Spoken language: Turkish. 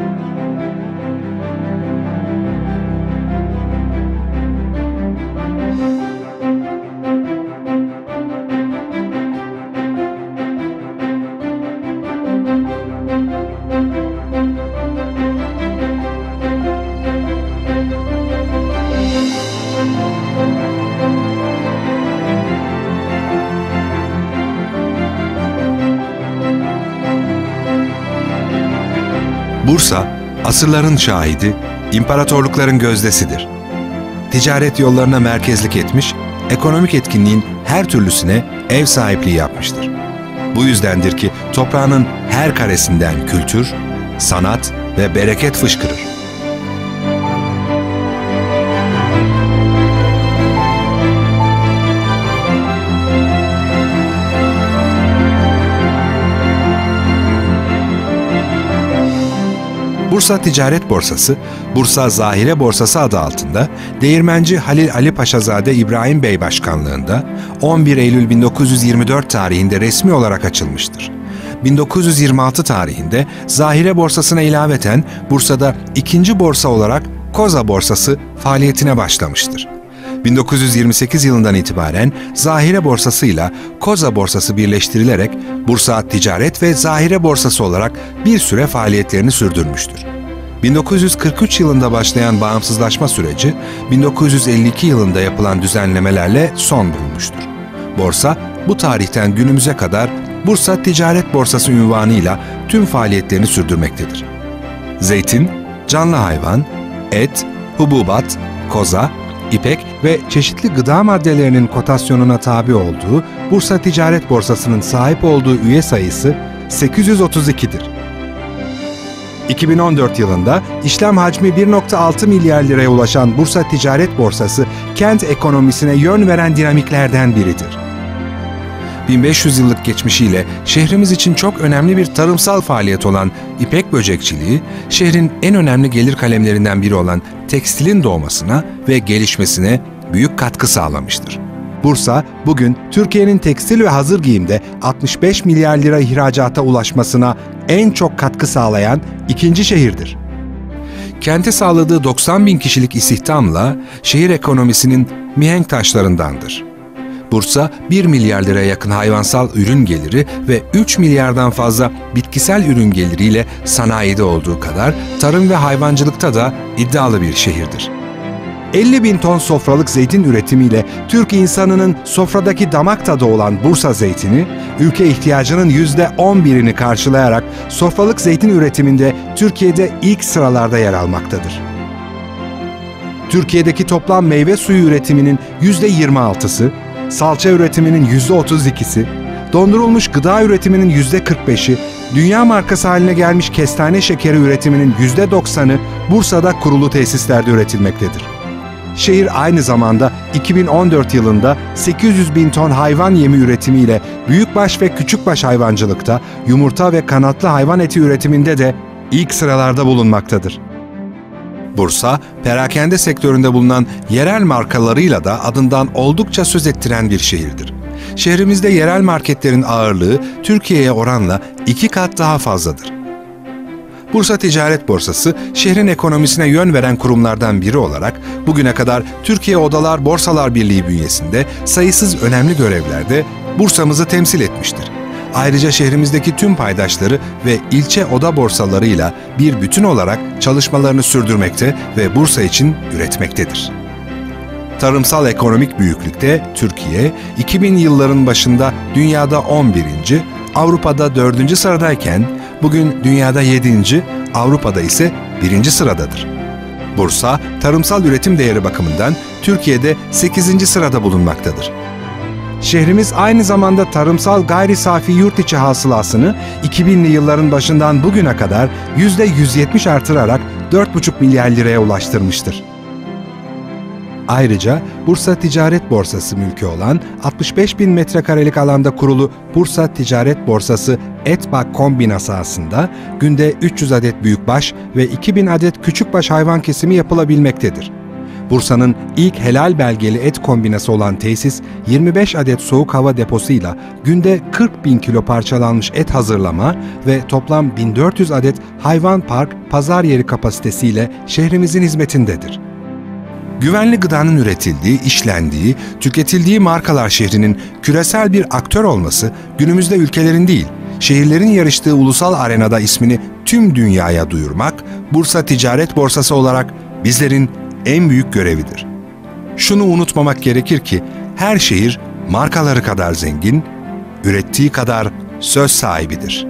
Thank you. Bursa, asırların şahidi, imparatorlukların gözdesidir. Ticaret yollarına merkezlik etmiş, ekonomik etkinliğin her türlüsüne ev sahipliği yapmıştır. Bu yüzdendir ki toprağının her karesinden kültür, sanat ve bereket fışkırır. Bursa Ticaret Borsası, Bursa Zahire Borsası adı altında Değirmenci Halil Ali Paşazade İbrahim Bey başkanlığında 11 Eylül 1924 tarihinde resmi olarak açılmıştır. 1926 tarihinde Zahire Borsası'na ilaveten Bursa'da ikinci borsa olarak Koza Borsası faaliyetine başlamıştır. 1928 yılından itibaren Zahire Borsası ile Koza Borsası birleştirilerek Bursa Ticaret ve Zahire Borsası olarak bir süre faaliyetlerini sürdürmüştür. 1943 yılında başlayan bağımsızlaşma süreci 1952 yılında yapılan düzenlemelerle son bulmuştur. Borsa bu tarihten günümüze kadar Bursa Ticaret Borsası ünvanıyla tüm faaliyetlerini sürdürmektedir. Zeytin, canlı hayvan, et, hububat, koza, ipek ve çeşitli gıda maddelerinin kotasyonuna tabi olduğu Bursa Ticaret Borsası'nın sahip olduğu üye sayısı 832'dir. 2014 yılında işlem hacmi 1.6 milyar liraya ulaşan Bursa Ticaret Borsası kent ekonomisine yön veren dinamiklerden biridir. 1500 yıllık geçmişiyle şehrimiz için çok önemli bir tarımsal faaliyet olan ipek böcekçiliği, şehrin en önemli gelir kalemlerinden biri olan tekstilin doğmasına ve gelişmesine büyük katkı sağlamıştır. Bursa, bugün Türkiye'nin tekstil ve hazır giyimde 65 milyar lira ihracata ulaşmasına en çok katkı sağlayan ikinci şehirdir. Kente sağladığı 90 bin kişilik istihdamla şehir ekonomisinin mihenk taşlarındandır. Bursa 1 milyar liraya yakın hayvansal ürün geliri ve 3 milyardan fazla bitkisel ürün geliriyle sanayide olduğu kadar tarım ve hayvancılıkta da iddialı bir şehirdir. 50 bin ton sofralık zeytin üretimiyle Türk insanının sofradaki damak tadı olan Bursa zeytini, ülke ihtiyacının %11'ini karşılayarak sofralık zeytin üretiminde Türkiye'de ilk sıralarda yer almaktadır. Türkiye'deki toplam meyve suyu üretiminin %26'sı, salça üretiminin %32'si, dondurulmuş gıda üretiminin %45'i, dünya markası haline gelmiş kestane şekeri üretiminin %90'ı Bursa'da kurulu tesislerde üretilmektedir. Şehir aynı zamanda 2014 yılında 800 bin ton hayvan yemi üretimiyle büyükbaş ve küçükbaş hayvancılıkta, yumurta ve kanatlı hayvan eti üretiminde de ilk sıralarda bulunmaktadır. Bursa, perakende sektöründe bulunan yerel markalarıyla da adından oldukça söz ettiren bir şehirdir. Şehrimizde yerel marketlerin ağırlığı Türkiye'ye oranla iki kat daha fazladır. Bursa Ticaret Borsası, şehrin ekonomisine yön veren kurumlardan biri olarak bugüne kadar Türkiye Odalar Borsalar Birliği bünyesinde sayısız önemli görevlerde Bursa'mızı temsil etmiştir. Ayrıca şehrimizdeki tüm paydaşları ve ilçe oda borsalarıyla bir bütün olarak çalışmalarını sürdürmekte ve Bursa için üretmektedir. Tarımsal ekonomik büyüklükte Türkiye 2000 yılların başında dünyada 11. Avrupa'da 4. sıradayken bugün dünyada 7. Avrupa'da ise 1. sıradadır. Bursa, tarımsal üretim değeri bakımından Türkiye'de 8. sırada bulunmaktadır. Şehrimiz aynı zamanda tarımsal gayri safi yurt içi hasılasını 2000'li yılların başından bugüne kadar %170 artırarak 4,5 milyar liraya ulaştırmıştır. Ayrıca Bursa Ticaret Borsası mülkü olan 65 bin metrekarelik alanda kurulu Bursa Ticaret Borsası Etbak kombina sahasında günde 300 adet büyükbaş ve 2000 adet küçükbaş hayvan kesimi yapılabilmektedir. Bursa'nın ilk helal belgeli et kombinası olan tesis, 25 adet soğuk hava deposuyla günde 40 bin kilo parçalanmış et hazırlama ve toplam 1400 adet hayvan park pazar yeri kapasitesiyle şehrimizin hizmetindedir. Güvenli gıdanın üretildiği, işlendiği, tüketildiği markalar şehrinin küresel bir aktör olması günümüzde ülkelerin değil, şehirlerin yarıştığı ulusal arenada ismini tüm dünyaya duyurmak, Bursa Ticaret Borsası olarak bizlerin en büyük görevidir. Şunu unutmamak gerekir ki her şehir markaları kadar zengin, ürettiği kadar söz sahibidir.''